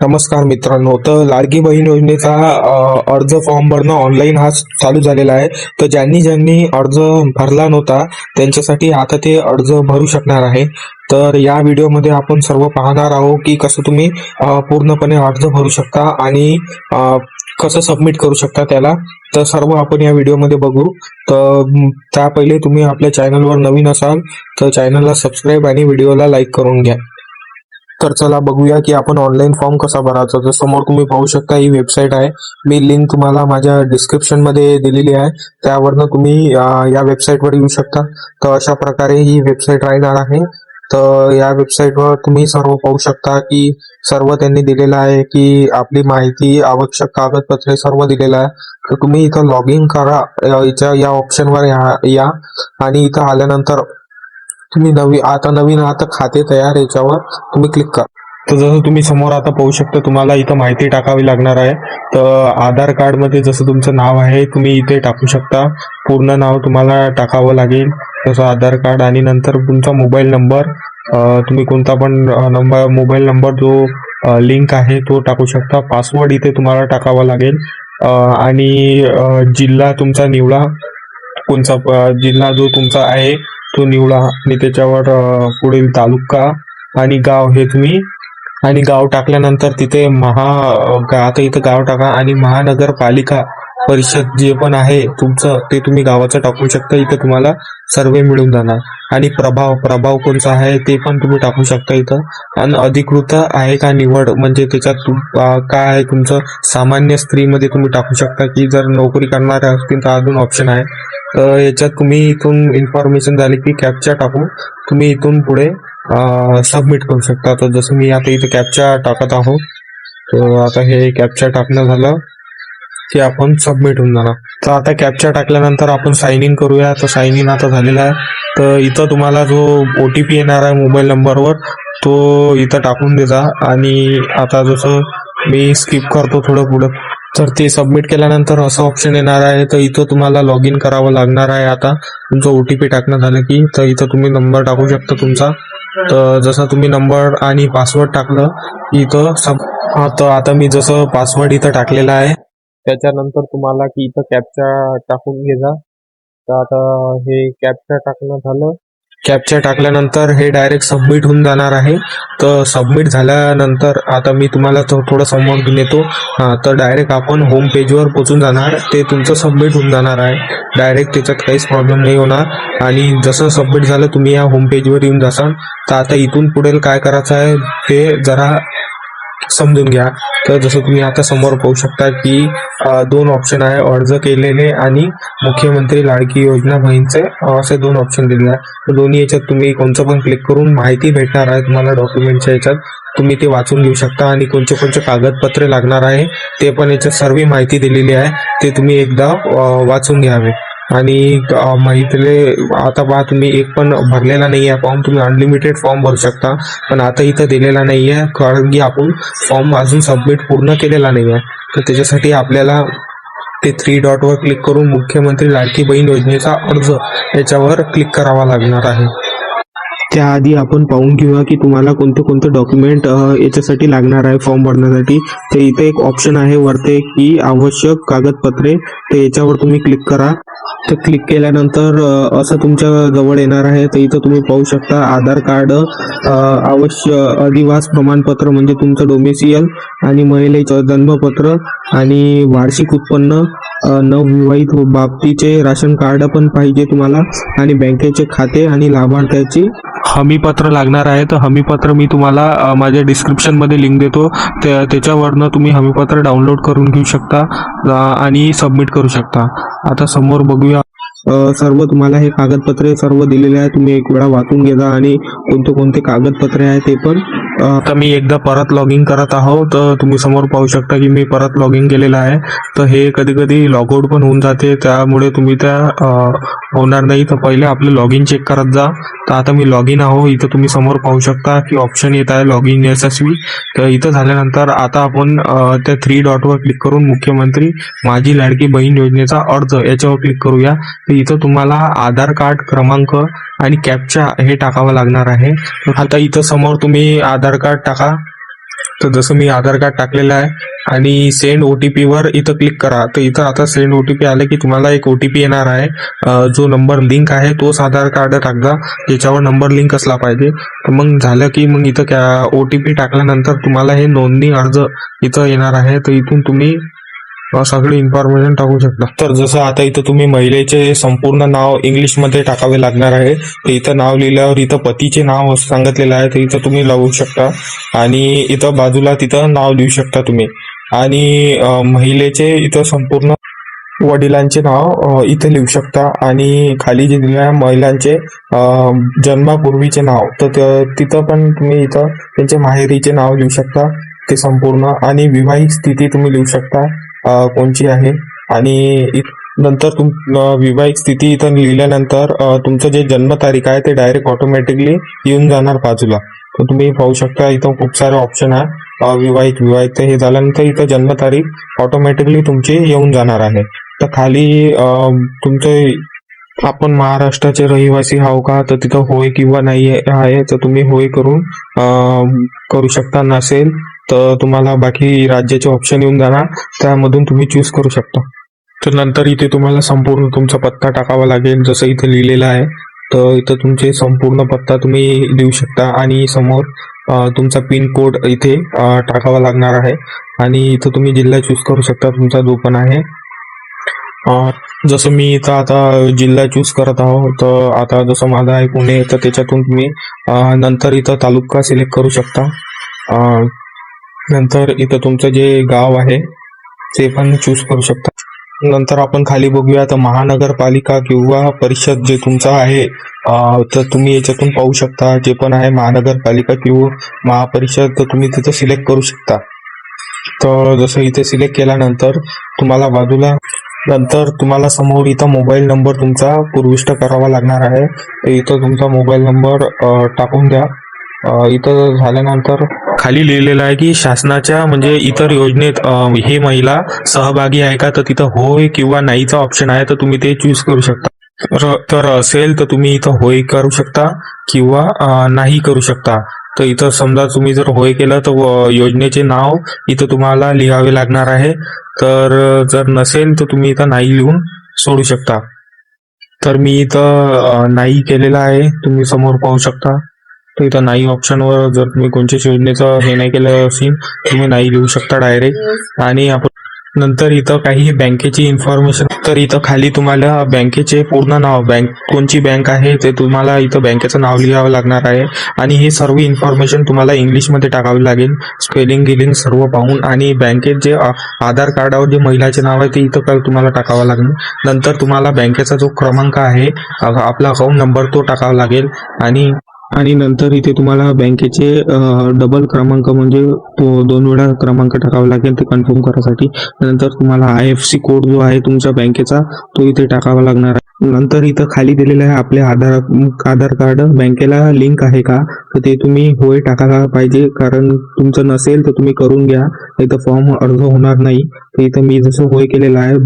नमस्कार मित्रांनो तर लाडकी बहीण योजनेचा अर्ज फॉर्म भरणं ऑनलाईन हा चालू झालेला आहे. तर ज्यांनी ज्यांनी अर्ज भरला नव्हता त्यांच्यासाठी आता ते अर्ज भरू शकणार आहे. तर या व्हिडिओमध्ये आपण सर्व पाहणार आहोत की कसं तुम्ही पूर्णपणे अर्ज भरू शकता आणि कसं सबमिट करू शकता त्याला. तर सर्व आपण या व्हिडिओमध्ये बघू. तर त्या पहिले तुम्ही आपल्या चॅनलवर नवीन असाल तर चॅनलला सबस्क्राईब आणि व्हिडिओला लाईक करून घ्या. तर चला बघूया की आपण ऑनलाईन फॉर्म कसा भरायचा. तर समोर तुम्ही पाहू शकता ही वेबसाईट आहे. मी लिंक तुम्हाला माझ्या डिस्क्रिप्शनमध्ये दिलेली आहे. त्यावरनं तुम्ही या वेबसाईटवर येऊ शकता. तर अशा प्रकारे ही वेबसाईट राहणार आहे. तर या वेबसाईटवर तुम्ही सर्व पाहू शकता की सर्व त्यांनी दिलेलं आहे की आपली माहिती आवश्यक कागदपत्रे सर्व दिलेलं आहे. तर तुम्ही इथं लॉग इन करा इथं या ऑप्शनवर या या. आणि इथं आल्यानंतर तुम्ही नवी आता नवीन आता खाते तयार याच्यावर तुम्ही क्लिक करा. तर जसं तुम्ही समोर आता पाहू शकता तुम्हाला इथं माहिती टाकावी लागणार आहे. तर आधार कार्डमध्ये जसं तुमचं नाव आहे तुम्ही इथे टाकू शकता. पूर्ण नाव तुम्हाला टाकावं लागेल. जसं आधार कार्ड आणि नंतर तुमचा मोबाईल नंबर तुम्ही कोणता पण नंबर मोबाईल नंबर जो लिंक आहे तो टाकू शकता. पासवर्ड इथे तुम्हाला टाकावा लागेल. आणि जिल्हा तुमचा निवडा कोणचा जिल्हा जो तुमचा आहे तो निवडा आणि त्याच्यावर पुढील तालुका आणि गाव हे तुम्ही आणि गाव टाकल्यानंतर तिथे महा आता इथं गाव टाका आणि महानगरपालिका परिषद जे पण आहे तुमचं ते तुम्ही गावाचं टाकू शकता. इथं तुम्हाला सर्वे मिळून जाणार. आणि प्रभाव प्रभाव कोणचा आहे ते पण तुम्ही टाकू शकता इथं. आणि अधिकृत आहे का निवड? म्हणजे त्याच्यात काय आहे तुमचं? सामान्य स्त्रीमध्ये तुम्ही टाकू शकता की जर नोकरी करणारे असतील तर अजून ऑप्शन आहे. तर याच्यात तुम्ही इथून इन्फॉर्मेशन झाली की कॅपच्या टाकून तुम्ही इथून पुढे सबमिट करू शकता. तर जसं मी आता इथं कॅपच्या टाकत आहोत तर आता हे कॅपच्या टाकणं झालं. की आपण सबमिट होऊन जाणार. तर आता कॅपचा टाकल्यानंतर आपण साइन इन करूया. तर साइन इन आता झालेला आहे. तर इथं तुम्हाला जो ओ टी पी येणार आहे मोबाईल नंबरवर तो इथं टाकून देजा. आणि आता जसं मी स्किप करतो थोडं पुढं. तर ते सबमिट केल्यानंतर असं ऑप्शन येणार आहे. तर इथं तुम्हाला लॉग इन करावं लागणार आहे आता. तुमचं ओ टी पी टाकणं झालं की तर इथं तुम्ही नंबर टाकू शकता तुमचा. तर जसं तुम्ही नंबर आणि पासवर्ड टाकलं की इथं सब तर आता मी जसं पासवर्ड इथं टाकलेला आहे त्याच्यानंतर तुम्हाला की इथं कॅपचा टाकून घेजा तर आता हे कॅपचा टाकणं झालं. कॅपचा टाकल्यानंतर हे डायरेक्ट सबमिट होऊन जाणार आहे. तर सबमिट झाल्यानंतर आता मी तुम्हाला तो थोडं समोर नेतो तर डायरेक्ट आपण होम पेजवर पोचून जाणार. ते तुमचं सबमिट होऊन जाणार आहे. डायरेक्ट त्याच्यात काहीच प्रॉब्लेम नाही होणार. आणि जसं सबमिट झालं तुम्ही या होम पेजवर येऊन जासाल तर आता इथून पुढे काय करायचं आहे ते जरा समजून घ्या. तर जसं तुम्ही आता समोर पाहू शकता की दोन ऑप्शन आहे अर्ज केलेले आणि मुख्यमंत्री लाडकी योजना बहीणचे असे दोन ऑप्शन दिलेले आहे. तर दोन्ही याच्यात तुम्ही कोणचं पण क्लिक करून माहिती भेटणार आहे तुम्हाला डॉक्युमेंटच्या याच्यात. तुम्ही ते वाचून घेऊ शकता आणि कोणते कोणते कागदपत्रे लागणार आहे ते पण याच्यात सर्व माहिती दिलेली आहे. ते तुम्ही एकदा वाचून घ्यावे. आणि अ, आता पहा तुम्ही एक पण भरलेला नाही आहे फॉर्म तुम्ही अनलिमिटेड फॉर्म भरू शकता. पण आता इथं दिलेला नाही आहे कारण की आपण फॉर्म अजून सबमिट पूर्ण केलेला नाही आहे. तर त्याच्यासाठी आपल्याला ते थ्री डॉटवर क्लिक करून मुख्यमंत्री लाडकी बहीण योजनेचा अर्ज याच्यावर क्लिक करावा लागणार आहे. त्याआधी आपण पाहून घेऊया की तुम्हाला कोणते कोणते डॉक्युमेंट याच्यासाठी लागणार आहे फॉर्म भरण्यासाठी. तर इथे एक ऑप्शन आहे वरते की आवश्यक कागदपत्रे. तर याच्यावर तुम्ही क्लिक करा. तर क्लिक केल्यानंतर असं तुमच्या जवळ येणार आहे. तर इथं तुम्ही पाहू शकता आधार कार्ड अवश्य अधिवास प्रमाणपत्र म्हणजे तुमचं डोमेसियल आणि महिलेचं जन्मपत्र आणि वार्षिक उत्पन्न नवविवाहित बाबतीचे राशन कार्ड पण पाहिजे तुम्हाला आणि बँकेचे खाते आणि लाभार्थ्याची हमीपत्र लागणार आहे. तर हमीपत्र मी तुम्हाला माझ्या डिस्क्रिप्शनमध्ये लिंक देतो. त्या- त्याच्यावरनं तुम्ही हमीपत्र डाउनलोड करून घेऊ शकता आणि सबमिट करू शकता. आता समोर बघूया. सर्व तुम्हाला हे कागदपत्रे सर्व दिलेले आहे तुम्ही एक वेळा वाचून घेता आणि कोणते कोणते कागदपत्रे आहे ते पण तर आता मी एकदा परत लॉग इन करत आहो तर तुम्ही समोर पाहू शकता की मी परत लॉग इन केलेलं आहे. तर हे कधी कधी लॉग आउट पण होऊन जाते त्यामुळे तुम्ही त्या होणार नाही. तर पहिले आपलं लॉग इन चेक करत जा. तर आता मी लॉग इन आहो इथं तुम्ही समोर पाहू शकता की ऑप्शन येत आहे लॉग इन यशस्वी. तर इथं झाल्यानंतर आता आपण त्या थ्री डॉटवर क्लिक करून मुख्यमंत्री माझी लाडकी बहीण योजनेचा अर्ज याच्यावर क्लिक करूया. तर इथं तुम्हाला आधार कार्ड क्रमांक आणि कॅपचा हे टाकावं लागणार आहे. आता इथं समोर तुम्ही आधार कार्ड टाका. तर जसं मी आधार कार्ड टाकलेलं आहे आणि सेंड ओ टी पीवर इथं क्लिक करा. तर इथं आता सेंड ओ टी पी आलं की तुम्हाला एक ओ टी पी येणार आहे. जो नंबर लिंक आहे तोच आधार कार्ड टाकजा. ज्याच्यावर नंबर लिंक असला पाहिजे. तर मग झालं की मग इथं क्या ओ टी पी टाकल्यानंतर तुम्हाला हे नोंदणी अर्ज इथं येणार आहे. तर इथून तुम्ही सगळी इन्फॉर्मेशन टाकू शकता. तर जसं आता इथं तुम्ही महिलेचे संपूर्ण नाव इंग्लिशमध्ये टाकावे लागणार आहे तर इथं नाव लिहिल्यावर इथं पतीचे नाव सांगितलेलं आहे तर इथं तुम्ही लावू शकता. आणि इथं बाजूला तिथं नाव लिहू शकता तुम्ही. आणि महिलेचे इथं संपूर्ण वडिलांचे नाव इथं इथे लिहू शकता. आणि खाली जे दिलेल्या महिलांचे जन्मापूर्वीचे नाव तर तिथं पण तुम्ही इथं त्यांचे माहेरीचे नाव लिहू शकता ते संपूर्ण. आणि विवाहित स्थिती तुम्ही लिहू शकता. कोणची आहे? आणि नंतर तुम विवाहित स्थिती इथं लिहिल्यानंतर तुमचं जे जन्मतारीख आहे ते डायरेक्ट ऑटोमॅटिकली येऊन जाणार बाजूला. तर तुम्ही पाहू शकता इथं खूप सारे ऑप्शन आहे. विवाहित विवाहित हे झाल्यानंतर इथं जन्मतारीख ऑटोमॅटिकली तुमची येऊन जाणार आहे. तर खाली तुमचं आपण महाराष्ट्राचे रहिवासी हाव का? तर तिथं होय किंवा नाही आहे तर तुम्ही होय करून करू शकता नसेल. तर तुम्हाला बाकी राज्याचे ऑप्शन येऊन जाणार. त्यामधून तुम्ही चूज करू शकता. तर नंतर इथे तुम्हाला संपूर्ण तुमचा पत्ता टाकावा लागेल जसं इथे लिहिलेलं आहे. तर इथं तुमचे संपूर्ण पत्ता तुम्ही देऊ शकता आणि समोर तुमचा पिन कोड इथे टाकावा लागणार आहे. आणि इथं तुम्ही जिल्हा चूज करू शकता तुमचा जो पण आहे. जसं मी इथं आता जिल्हा चूज करत आहो तर आता जसं माझा आहे पुणे तर त्याच्यातून तुम्ही नंतर इथं तालुका सिलेक्ट करू शकता. नंतर इथं तुमचं जे गाव आहे ते पण चूज करू शकता. नंतर आपण खाली बघूया तर महानगरपालिका किंवा परिषद जे तुमचं आहे तर तुम्ही याच्यातून पाहू शकता जे पण आहे महानगरपालिका किंवा महापरिषद तर तुम्ही तिथं सिलेक्ट करू शकता. तर जसं इथे सिलेक्ट केल्यानंतर तुम्हाला बाजूला नंतर तुम्हाला समोर इथं मोबाईल नंबर तुमचा पूर्विष्ट करावा लागणार आहे. तर इथं तुमचा मोबाईल नंबर टाकून द्या. इथं झाल्यानंतर खाली लिहिलेलं आहे की शासनाच्या म्हणजे इतर योजनेत हे महिला सहभागी आहे का? तर तिथं होय किंवा नाहीचा ऑप्शन आहे तर तुम्ही ते चूज करू शकता. तर- असेल तर तुम्ही इथं होय करू शकता किंवा नाही करू शकता. तर इथं समजा तुम्ही जर होय केलं तर योजनेचे नाव इथं तुम्हाला लिहावे लागणार आहे. तर जर नसेल तर तुम्ही इथं नाही लिहून सोडू शकता. तर मी इथं नाही केलेलं आहे. तुम्ही समोर पाहू शकता. तर इथं नाही ऑप्शनवर जर तुम्ही कोणत्याच योजनेचं हे नाही केलं असेल तुम्ही नाही लिहू शकता डायरेक्ट आणि आपण नंतर इथं काही बँकेची इन्फॉर्मेशन तर इथं खाली तुम्हाला बँकेचे पूर्ण नाव बँक कोणची बँक आहे ते तुम्हाला इथं बँकेचं नाव लिहावं लागणार आहे. आणि हे सर्व इन्फॉर्मेशन तुम्हाला इंग्लिशमध्ये टाकावी लागेल. स्पेलिंग गिलिंग सर्व पाहून आणि बँकेत जे आधार कार्डावर जे महिलाचे नाव आहे ते इथं तुम्हाला टाकावं लागेल. नंतर तुम्हाला बँकेचा जो क्रमांक आहे आपला अकाउंट नंबर तो टाकावा लागेल. आणि आणि नंतर इथे तुम्हाला बँकेचे डबल क्रमांक म्हणजे दोन वेळा क्रमांक टाकावा लागेल ते कन्फर्म करायसाठी. नंतर तुम्हाला आय एफ सी कोड जो आहे तुमच्या बँकेचा तो इथे टाकावा लागणार आहे. नंतर इथं खाली दिलेलं आहे आपले आधार आधार कार्ड. बँकेला लिंक आहे का? तर ते तुम्ही होय टाकायला पाहिजे कारण तुमचं नसेल तर तुम्ही करून घ्या. इथं फॉर्म अर्ज होणार नाही. तर इथं मी जसं होय केलेलं आहे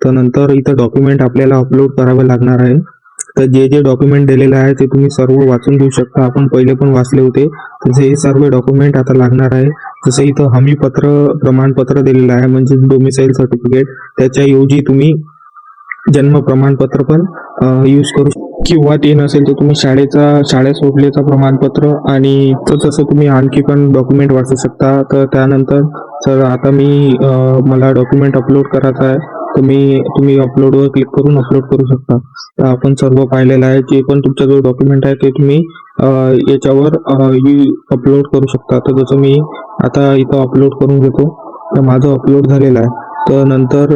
तर नंतर इथं डॉक्युमेंट आपल्याला अपलोड करावं लागणार आहे. तर जे जे डॉक्युमेंट दिलेलं आहे ते तुम्ही सर्व वाचून घेऊ शकता. आपण पहिले पण वाचले होते. तर हे सर्व डॉक्युमेंट आता लागणार आहे. जसं इथं हमीपत्र प्रमाणपत्र दिलेलं आहे म्हणजे डोमिसाईल सर्टिफिकेट त्याच्याऐवजी तुम्ही जन्म प्रमाणपत्र पण यूज करू किंवा ते नसेल तर तुम्ही शाळेचा शाळा सोडलेचं प्रमाणपत्र आणि तसं तुम्ही आणखी पण डॉक्युमेंट वाचू शकता. तर त्यानंतर सर आता मी मला डॉक्युमेंट अपलोड करायचं आहे. तुम्ही तुम्ही अपलोडवर क्लिक करून अपलोड करू शकता. तर आपण सर्व पाहिलेलं आहे जे पण तुमचा जो डॉक्युमेंट आहे ते तुम्ही याच्यावर याच्यावर अपलोड करू शकता. तर जसं मी आता इथं अपलोड करून घेतो तर माझं अपलोड झालेलं आहे. तर नंतर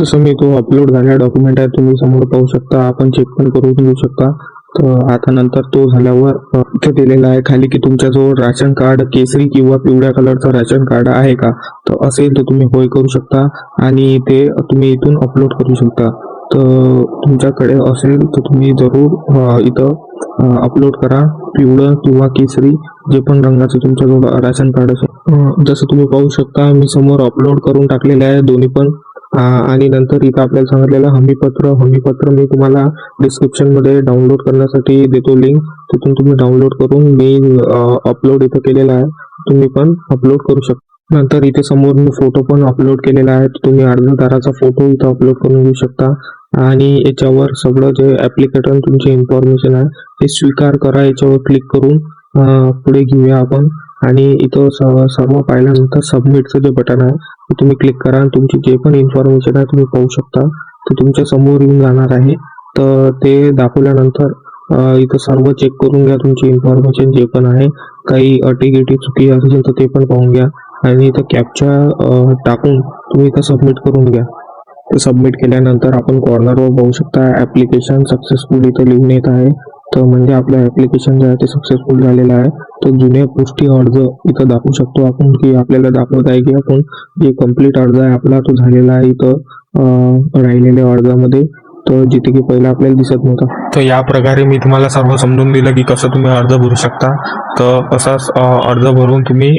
जसं मी तो अपलोड झालेला डॉक्युमेंट आहे तुम्ही समोर पाहू शकता. आपण चेक पण करून घेऊ शकता. आता नंतर तो झाल्यावर इथे दिलेला आहे खाली की तुमच्याजवळ राशन कार्ड केसरी किंवा पिवळ्या कलरचं राशन कार्ड आहे का? तर असेल तर तुम्ही होय करू शकता आणि ते तुम्ही इथून अपलोड करू शकता. तर तुमच्याकडे असेल तर तुम्ही जरूर इथं अपलोड करा. पिवळं किंवा केसरी जे पण रंगाचं तुमच्याजवळ राशन कार्ड असेल. जसं तुम्ही पाहू शकता मी समोर अपलोड करून टाकलेले आहे. दोन्ही पण आणि नंतर इथं आपल्याला सांगितलेलं हमीपत्र हमीपत्र मी तुम्हाला डिस्क्रिप्शनमध्ये डाउनलोड करण्यासाठी देतो लिंक तिथून तुम्ही डाउनलोड करून मी अपलोड इथं केलेला आहे. तुम्ही पण अपलोड करू शकता. नंतर इथे समोर मी फोटो पण अपलोड केलेला आहे. तुम्ही अर्जदाराचा फोटो इथं अपलोड करून घेऊ शकता. आणि याच्यावर सगळं जे ऍप्लिकेटर तुमची इन्फॉर्मेशन आहे ते स्वीकार करा. याच्यावर क्लिक करून पुढे घेऊया आपण. आणि इथं सर्व पाहिल्यानंतर सबमिटचं जे बटन आहे ते तुम्ही क्लिक करा आणि तुमची जे पण इन्फॉर्मेशन आहे तुम्ही पाहू शकता. ते तुमच्यासमोर येऊन जाणार आहे. तर ते दाखवल्यानंतर इथं सर्व चेक करून घ्या तुमची इन्फॉर्मेशन जे पण आहे. काही अटी गिटी चुकी असेल तर ते पण पाहून घ्या. आणि इथं कॅपच्या टाकून तुम्ही इथं सबमिट करून घ्या. सबमिट केल्यानंतर आपण कॉर्नरवर बघू शकता. ऍप्लिकेशन सक्सेसफुल इथं लिहून येत आहे. तर म्हणजे आपलं ऍप्लिकेशन जे आहे ते सक्सेसफुल झालेलं आहे. तर जुने गोष्टी अर्ज इथं दाखवू शकतो आपण की आपल्याला दाखवत आहे की आपण जे कंप्लीट अर्ज आहे आपला तो झालेला आहे इथं राहिलेल्या अर्जामध्ये. तर जिथे की पहिला आपल्याला दिसत नव्हता. तर या प्रकारे मी तुम्हाला सर्व समजून दिलं की कसं तुम्ही अर्ज भरू शकता. तर असाच अर्ज भरून तुम्ही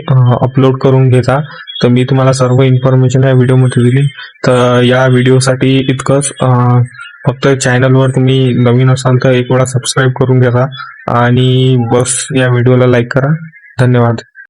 अपलोड करून घेता. तर मी तुम्हाला सर्व इन्फॉर्मेशन या व्हिडिओमध्ये दिली. तर या व्हिडिओसाठी इतकंच फक्त चॅनलवर तुम्ही नवीन असाल तर एक वेळा सबस्क्राईब करून घ्या. आणि बस या व्हिडिओला लाईक करा. धन्यवाद.